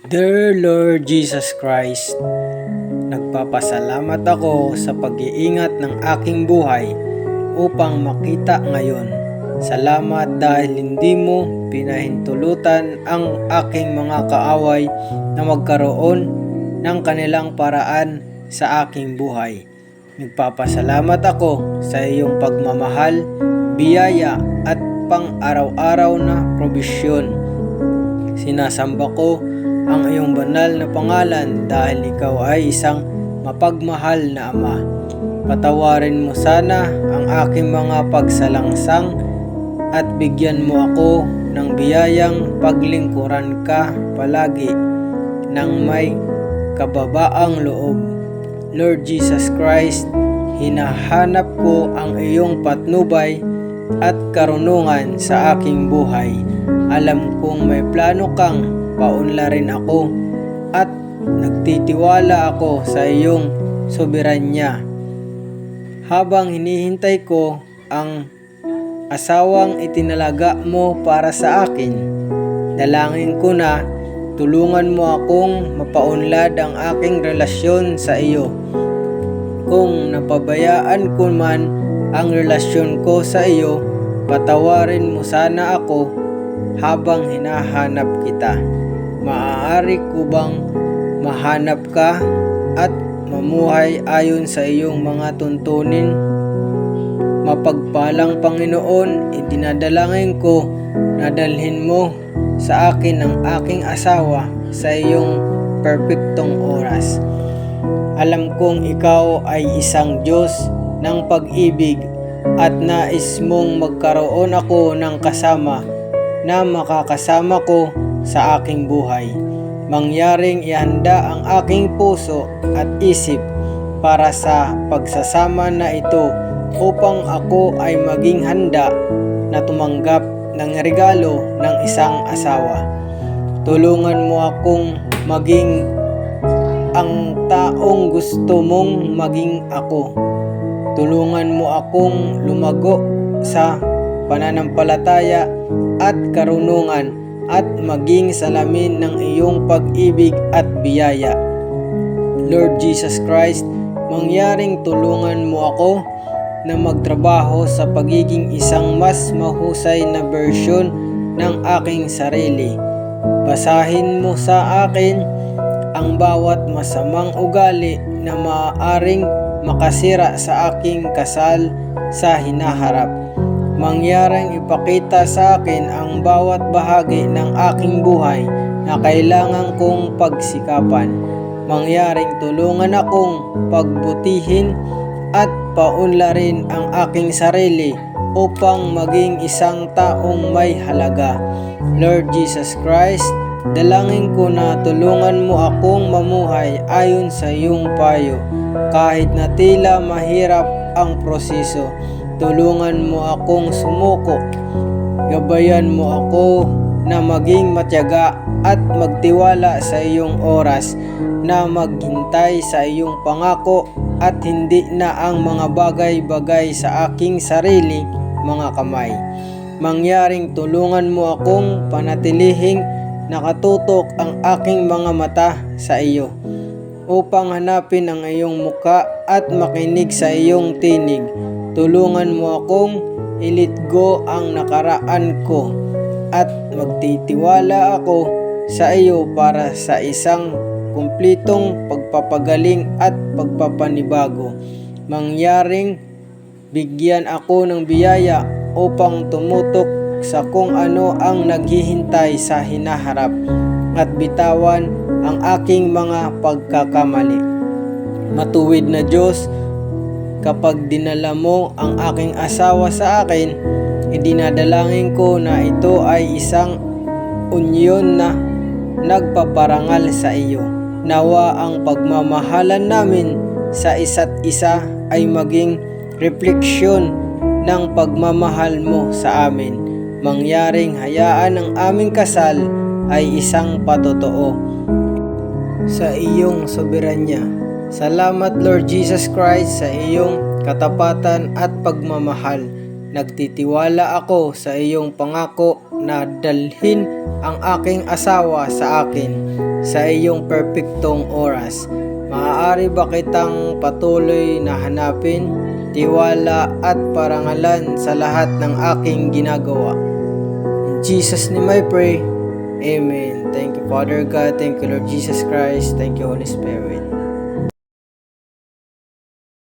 Dear Lord Jesus Christ, nagpapasalamat ako sa pag-iingat ng aking buhay upang makita ngayon. Salamat dahil hindi mo pinahintulutan ang aking mga kaaway na magkaroon ng kanilang paraan sa aking buhay. Nagpapasalamat ako sa iyong pagmamahal, biyaya at pang-araw-araw na probisyon. Sinasamba ko ang iyong banal na pangalan dahil ikaw ay isang mapagmahal na ama. Patawarin mo sana ang aking mga pagsalangsang at bigyan mo ako ng biyayang paglingkuran ka palagi ng may kababaang loob. Lord Jesus Christ, hinahanap ko ang iyong patnubay at karunungan sa aking buhay. Alam kong may plano kang paunlarin ako at nagtitiwala ako sa iyong soberanya. Habang hinihintay ko ang asawang itinalaga mo para sa akin, dalangin ko na tulungan mo akong mapaunlad ang aking relasyon sa iyo. Kung napabayaan ko man ang relasyon ko sa iyo, patawarin mo sana ako habang hinahanap kita. Maaari ko bang mahanap ka at mamuhay ayon sa iyong mga tuntunin? Mapagpalang Panginoon, idinadalangin ko na dalhin mo sa akin ang aking asawa sa iyong perpektong oras. Alam kong ikaw ay isang Diyos ng pag-ibig at nais mong magkaroon ako ng kasama na makakasama ko sa aking buhay. Mangyaring ihanda ang aking puso at isip para sa pagsasama na ito upang ako ay maging handa na tumanggap ng regalo ng isang asawa. Tulungan mo akong maging ang taong gusto mong maging ako. Tulungan mo akong lumago sa pananampalataya at karunungan at maging salamin ng iyong pag-ibig at biyaya. Lord Jesus Christ, mangyaring tulungan mo ako na magtrabaho sa pagiging isang mas mahusay na bersyon ng aking sarili. Basahin mo sa akin ang bawat masamang ugali na maaaring makasira sa aking kasal sa hinaharap. Mangyaring ipakita sa akin ang bawat bahagi ng aking buhay na kailangan kong pagsikapan. Mangyaring tulungan akong pagbutihin at paunlarin ang aking sarili upang maging isang taong may halaga. Lord Jesus Christ, dalangin ko na tulungan mo akong mamuhay ayon sa iyong payo kahit na tila mahirap ang proseso. Tulungan mo akong sumuko. Gabayan mo ako na maging matyaga at magtiwala sa iyong oras na maghintay sa iyong pangako at hindi na ang mga bagay-bagay sa aking sarili mga kamay. Mangyaring tulungan mo akong panatilihing nakatutok ang aking mga mata sa iyo upang hanapin ang iyong muka at makinig sa iyong tinig. Tulungan mo akong ilitgo ang nakaraan ko at magtitiwala ako sa iyo para sa isang kumplitong pagpapagaling at pagpapanibago. Mangyaring bigyan ako ng biyaya upang tumutok sa kung ano ang naghihintay sa hinaharap at bitawan ang aking mga pagkakamali. Matuwid na Diyos, kapag dinala mo ang aking asawa sa akin, idinadalangin ko na ito ay isang unyon na nagpaparangal sa iyo. Nawa ang pagmamahalan namin sa isa't isa ay maging refleksyon ng pagmamahal mo sa amin. Mangyaring hayaan ang aming kasal ay isang patotoo sa iyong soberanya. Salamat Lord Jesus Christ sa iyong katapatan at pagmamahal. Nagtitiwala ako sa iyong pangako na dalhin ang aking asawa sa akin sa iyong perpektong oras. Maaari ba kitang patuloy na hanapin, tiwala at parangalan sa lahat ng aking ginagawa? In Jesus' name I pray. Amen. Thank you, Father God. Thank you, Lord Jesus Christ. Thank you, Holy Spirit.